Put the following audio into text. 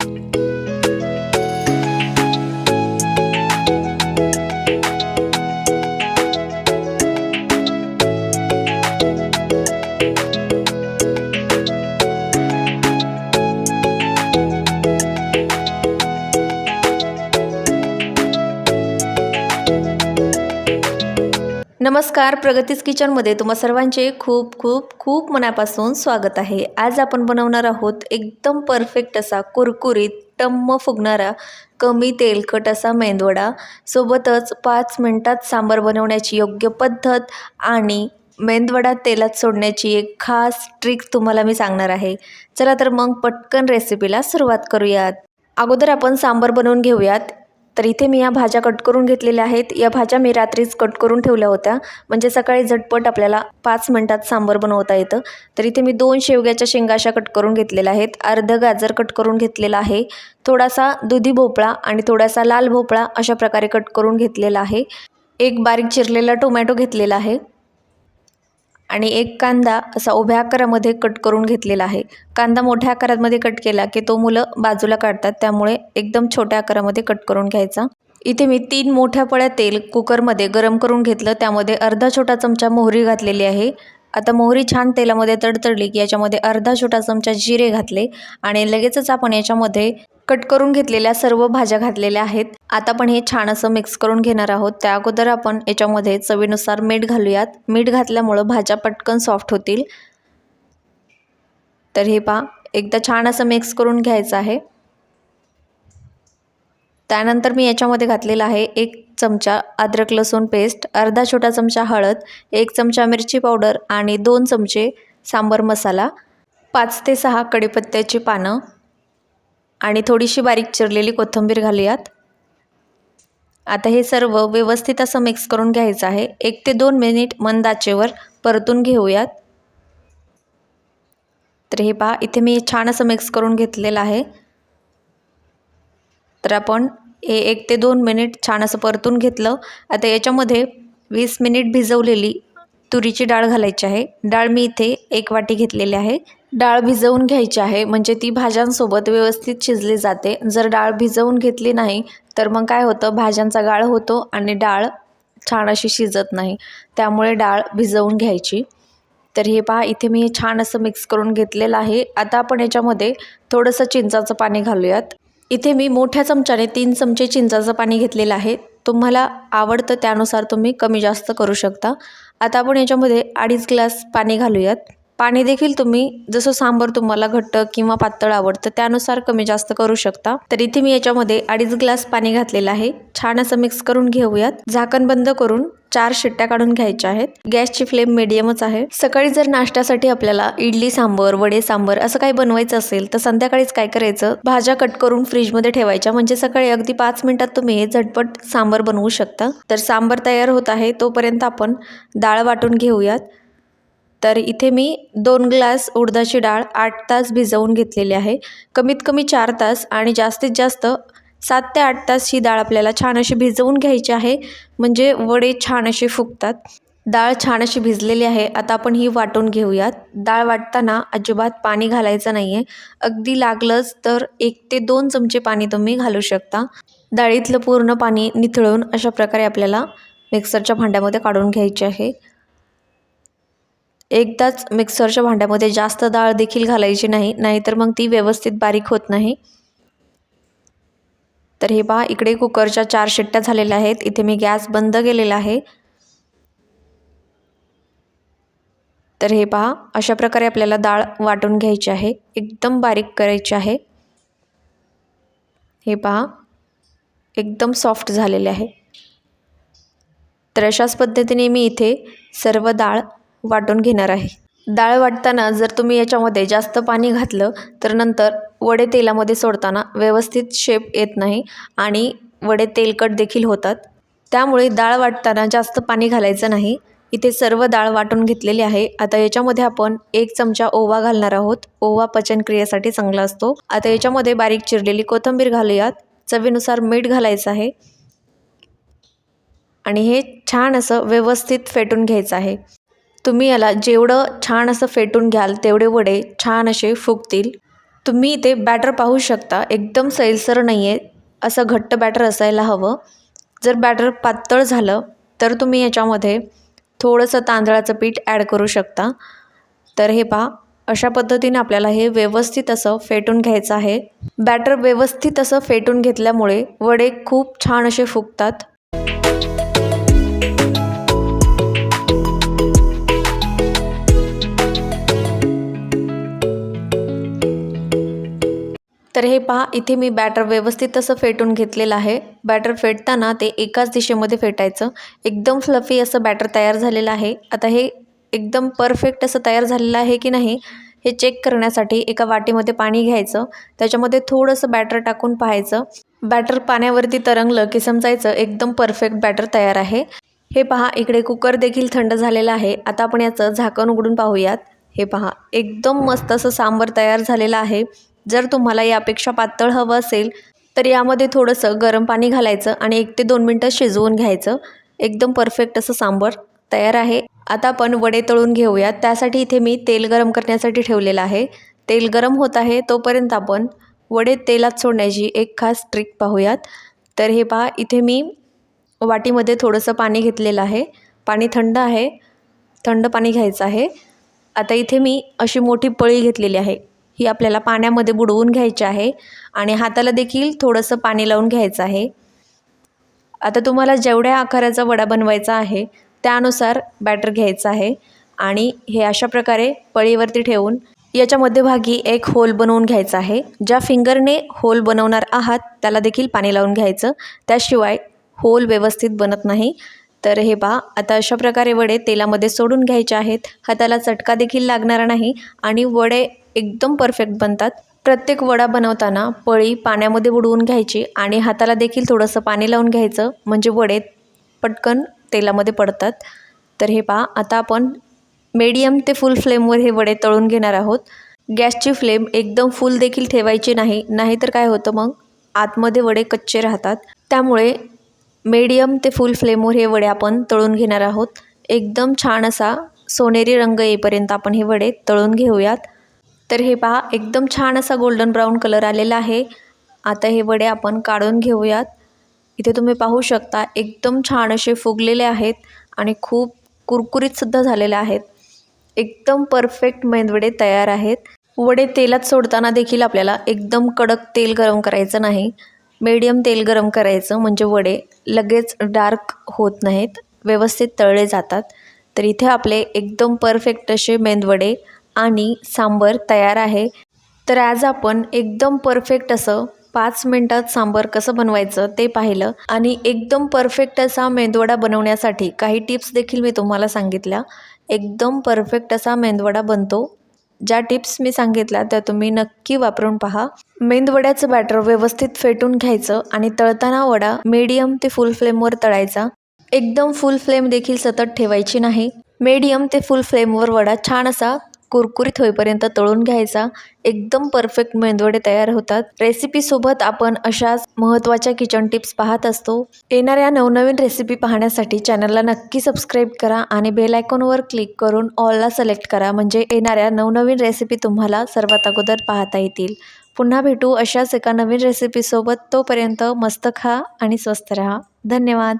Thank you. नमस्कार प्रगतीस किचनमध्ये तुम्हा सर्वांचे खूप खूप खूप मनापासून स्वागत आहे. आज आपण बनवणार आहोत एकदम परफेक्ट असा कुरकुरीत टम्म फुगणारा कमी तेलकट असा मेंदवडा. सोबतच पाच मिनटात सांबार बनवण्याची योग्य पद्धत आणि मेंदवडा तेलात सोडण्याची एक खास ट्रिक तुम्हाला मी सांगणार आहे. चला तर मग पटकन रेसिपीला सुरुवात करूयात. अगोदर आपण सांबार बनवून घेऊयात. तर इथे मी या भाज्या कट करून घेतलेल्या आहेत. या भाज्या मी रात्रीच कट करून ठेवल्या होत्या. म्हणजे सकाळी झटपट आपल्याला पाच मिनटात सांबर बनवता येतं. तर इथे मी दोन शेवग्याच्या शेंगा अशा कट करून घेतलेल्या आहेत. अर्ध गाजर कट करून घेतलेला आहे. थोडासा दुधी भोपळा आणि थोडासा लाल भोपळा अशा प्रकारे कट करून घेतलेला आहे. एक बारीक चिरलेला टोमॅटो घेतलेला आहे. आणि एक कांदा असा उभ्या आकारामध्ये कट करून घेतलेला आहे. कांदा मोठ्या आकारामध्ये कट केला की तो मुलं बाजूला काढतात त्यामुळे एकदम छोट्या आकारामध्ये कट करून घ्यायचा. इथे मी तीन मोठ्या पळ्या तेल कुकरमध्ये गरम करून घेतलं त्यामध्ये अर्धा छोटा चमचा मोहरी घातलेली आहे. आता मोहरी छान तेलामध्ये तडतडली की याच्यामध्ये अर्धा छोटा चमचा जिरे घातले आणि लगेचच आपण याच्यामध्ये कट करून घेतलेल्या सर्व भाज्या घातलेल्या आहेत. आता आपण हे छान असं मिक्स करून घेणार आहोत. त्या अगोदर आपण याच्यामध्ये चवीनुसार मीठ घालूयात. मीठ घातल्यामुळं भाज्या पटकन सॉफ्ट होतील. तर हे पहा एकदा छान असं मिक्स करून घ्यायचं आहे. त्यानंतर मी याच्यामध्ये घातलेला आहे एक चमचा अद्रक लसूण पेस्ट अर्धा छोटा चमचा हळद एक चमचा मिरची पावडर आणि दोन चमचे सांबर मसाला पाच ते सहा कडीपत्त्याची पानं आणि थोडीशी बारीक चिरलेली कोथिंबीर घालूयात. आता हे सर्व व्यवस्थित असं मिक्स करून घ्यायचं आहे. एक ते दोन मिनिट मंद आचेवर परतून घेऊयात. तर हे पहा इथे मी छान असं मिक्स करून घेतलेलं आहे. तर आपण हे एक ते दोन मिनिट छान असं परतून घेतलं. आता याच्यामध्ये वीस मिनिट भिजवलेली तुरीची डाळ घालायची आहे. डाळ मी इथे एक वाटी घेतलेली आहे. डाळ भिजवून घ्यायची आहे. म्हणजे ती भाज्यांसोबत व्यवस्थित शिजली जाते. जर डाळ भिजवून घेतली नाही तर मग काय होतं? भाज्यांचा गाळ होतो आणि डाळ छान अशी शिजत नाही. त्यामुळे डाळ भिजवून घ्यायची. तर हे पहा इथे मी छान असं मिक्स करून घेतलेलं आहे. आता आपण याच्यामध्ये थोडंसं चिंचाचं पाणी घालूयात. इथे मी मोठ्या चमच्याने तीन चमचे चिंचाचं पाणी घेतलेलं आहे. तुम्हाला आवडतं त्यानुसार तुम्ही कमी जास्त करू शकता. आता आपण याच्यामध्ये अडीच ग्लास पाणी घालूयात. पाणी देखील तुम्ही जसं सांबर तुम्हाला घट्ट किंवा पातळ आवडतं त्यानुसार कमी जास्त करू शकता. तर इथे मी याच्यामध्ये अडीच ग्लास पाणी घातलेलं आहे. छान असं मिक्स करून घेऊयात. झाकण बंद करून चार शिट्ट्या काढून घ्यायच्या आहेत. गॅसची फ्लेम मिडियमच आहे. सकाळी जर नाश्त्यासाठी आपल्याला इडली सांबर वडे सांबर असं काही बनवायचं असेल तर संध्याकाळीच काय करायचं? भाज्या कट करून फ्रीजमध्ये ठेवायच्या. म्हणजे सकाळी अगदी पाच मिनिटात तुम्ही हे झटपट सांबर बनवू शकता. तर सांबर तयार होत आहे. तोपर्यंत आपण डाळ वाटून घेऊयात. तर इथे मी दोन ग्लास उडदाची डाळ आठ तास भिजवून घेतलेली आहे. कमीत कमी चार तास आणि जास्तीत जास्त सात ते आठ तास ही डाळ आपल्याला छान अशी भिजवून घ्यायची आहे. म्हणजे वडे छान असे फुगतात. डाळ छान अशी भिजलेली आहे. आता आपण ही वाटून घेऊयात. डाळ वाटताना अजिबात पाणी घालायचं नाही आहे अगदी लागलंच तर एक ते दोन चमचे पाणी तुम्ही घालू शकता. डाळीतलं पूर्ण पाणी निथळून अशा प्रकारे आपल्याला मिक्सरच्या भांड्यामध्ये काढून घ्यायचे आहे. एकदाच मिक्सरच्या भांड्यामध्ये जास्त डाळ देखील घालायची नाही नाहीतर मग ती व्यवस्थित बारीक होत नाही. तर हे पहा इकडे कुकरच्या चार शिट्ट्या झालेल्या आहेत. इथे मी गॅस बंद केलेला आहे. तर हे पहा अशा प्रकारे आपल्याला डाळ वाटून घ्यायची आहे. एकदम बारीक करायची आहे. हे पहा एकदम सॉफ्ट झालेले आहे. तर अशाच पद्धतीने मी इथे सर्व डाळ वाटून घेणार आहे. डाळ वाटताना जर तुम्ही याच्यामध्ये जास्त पाणी घातलं तर नंतर वडे तेलामध्ये सोडताना व्यवस्थित शेप येत नाही आणि वडे तेलकट देखील होतात. त्यामुळे डाळ वाटताना जास्त पाणी घालायचं नाही. इथे सर्व डाळ वाटून घेतलेली आहे. आता याच्यामध्ये आपण एक चमचा ओवा घालणार आहोत. ओवा पचनक्रियेसाठी चांगला असतो. आता याच्यामध्ये बारीक चिरलेली कोथिंबीर घालूयात. चवीनुसार मीठ घालायचं आहे. आणि हे छान असं व्यवस्थित फेटून घ्यायचं आहे. तुम्ही याला जेवढं छान असं फेटून घ्याल तेवढे वडे छान असे फुगतील. तुम्ही इथे बॅटर पाहू शकता. एकदम सैलसर नाही आहे असं घट्ट बॅटर असायला हवं. जर बॅटर पातळ झालं तर तुम्ही याच्यामध्ये थोडंसं तांदळाचं पीठ ॲड करू शकता. तर हे पहा अशा पद्धतीने आपल्याला हे व्यवस्थित असं फेटून घ्यायचं आहे. बॅटर व्यवस्थित असं फेटून घेतल्यामुळे वडे खूप छान असे फुगतात. तर हे पहा इथे मी बॅटर व्यवस्थित असं फेटून घेतलेलं आहे. बॅटर फेटताना ते एकाच दिशेमध्ये फेटायचं. एकदम फ्लफी असं बॅटर तयार झालेलं आहे. आता हे एकदम परफेक्ट असं तयार झालेलं आहे की नाही हे चेक करण्यासाठी एका वाटीमध्ये पाणी घ्यायचं. त्याच्यामध्ये थोडंसं बॅटर टाकून पाहायचं. बॅटर पाण्यावरती तरंगलं की समजायचं एकदम परफेक्ट बॅटर तयार आहे. हे पहा इकडे कुकर देखील थंड झालेलं आहे. आता आपण याचं झाकण उघडून पाहूयात. हे पहा एकदम मस्त असं सांबर तयार झालेलं आहे. जर तुम्हाला यापेक्षा पातळ हवं असेल तर यामध्ये थोडंसं गरम पाणी घालायचं आणि एक ते दोन मिनटं शिजवून घ्यायचं. एकदम परफेक्ट असं सांबर तयार आहे. आता आपण वडे तळून घेऊयात. त्यासाठी इथे मी तेल गरम करण्यासाठी ठेवलेलं आहे. तेल गरम होत आहे तोपर्यंत आपण वडे तेलात सोडण्याची एक खास ट्रिक पाहूयात. तर हे पहा इथे मी वाटीमध्ये थोडंसं पाणी घेतलेलं आहे. पाणी थंड आहे. थंड पाणी घ्यायचं आहे. आता इथे मी अशी मोठी पळी घेतलेली आहे. ही आपल्याला पाण्यामध्ये बुडवून घ्यायची आहे आणि हाताला देखील थोडंसं पाणी लावून घ्यायचं आहे. आता तुम्हाला जेवढ्या आकाराचा वडा बनवायचा आहे त्यानुसार बॅटर घ्यायचं आहे आणि हे अशा प्रकारे पळीवरती ठेवून याच्या मध्यभागी एक होल बनवून घ्यायचा आहे. ज्या फिंगरने होल बनवणार आहात त्याला देखील पाणी लावून घ्यायचं. त्याशिवाय होल व्यवस्थित बनत नाही. तर हे पहा आता अशा प्रकारे वडे तेलामध्ये सोडून घ्यायचे आहेत. हाताला चटका देखील लागणार नाही आणि वडे एकदम परफेक्ट बनतात. प्रत्येक वडा बनवताना पळी पाण्यामध्ये बुडवून घ्यायची आणि हाताला देखील थोडंसं पाणी लावून घ्यायचं. म्हणजे वडे पटकन तेलामध्ये पडतात. तर हे पहा आता आपण मीडियम ते फुल फ्लेमवर हे वडे तळून घेणार आहोत. गॅसची फ्लेम एकदम फुल देखील ठेवायची नाही. नाहीतर काय होतं मग? आतमध्ये वडे कच्चे राहतात. त्यामुळे मीडियम ते फुल फ्लेमवर हे वडे आपण तळून घेणार आहोत. एकदम छान असा सोनेरी रंग येईपर्यंत आपण हे वडे तळून घेऊयात. तर हे पहा एकदम छान असा गोल्डन ब्राऊन कलर आलेला आहे. आता हे वडे आपण काढून घेऊयात. इथे तुम्ही पाहू शकता एकदम छान असे फुगलेले आहेत आणि खूप कुरकुरीतसुद्धा झालेले आहेत. एकदम परफेक्ट मेंदवडे तयार आहेत. वडे तेलात सोडताना देखील आपल्याला एकदम कडक तेल गरम करायचं नाही. मीडियम तेल गरम करायचं म्हणजे वडे लगेच डार्क होत नाहीत व्यवस्थित तळले जातात. तर इथे आपले एकदम परफेक्ट असे मेंदवडे आणि सांबर तयार आहे. तर आज आपण एकदम परफेक्ट असं पाच मिनटात सांबर कसं बनवायचं ते पाहिलं. आणि एकदम परफेक्ट असा मेंदवडा बनवण्यासाठी काही टिप्स देखील मी तुम्हाला सांगितल्या. एकदम परफेक्ट असा मेंदवडा बनतो. ज्या टिप्स मी सांगितल्या त्या तुम्ही नक्की वापरून पहा. मेंदवड्याचं बॅटर व्यवस्थित फेटून घ्यायचं आणि तळताना वडा मीडियम ते फुल फ्लेमवर तळायचा. एकदम फुल फ्लेम देखील सतत ठेवायची नाही. मीडियम ते फुल फ्लेमवर वडा छान असा कुरकुरीत होईपर्यंत तळून घ्यायचा. एकदम परफेक्ट मेंदवडे तयार होतात. रेसिपीसोबत आपण अशाच महत्त्वाच्या किचन टिप्स पाहत असतो. येणाऱ्या नवनवीन रेसिपी पाहण्यासाठी चॅनलला नक्की सबस्क्राईब करा आणि बेल आयकॉनवर क्लिक करून ऑलला सिलेक्ट करा. म्हणजे येणाऱ्या नवनवीन रेसिपी तुम्हाला सर्वात अगोदर पाहता येतील. पुन्हा भेटू अशाच एका नवीन रेसिपीसोबत तोपर्यंत मस्त खा आणि स्वस्त राहा. धन्यवाद.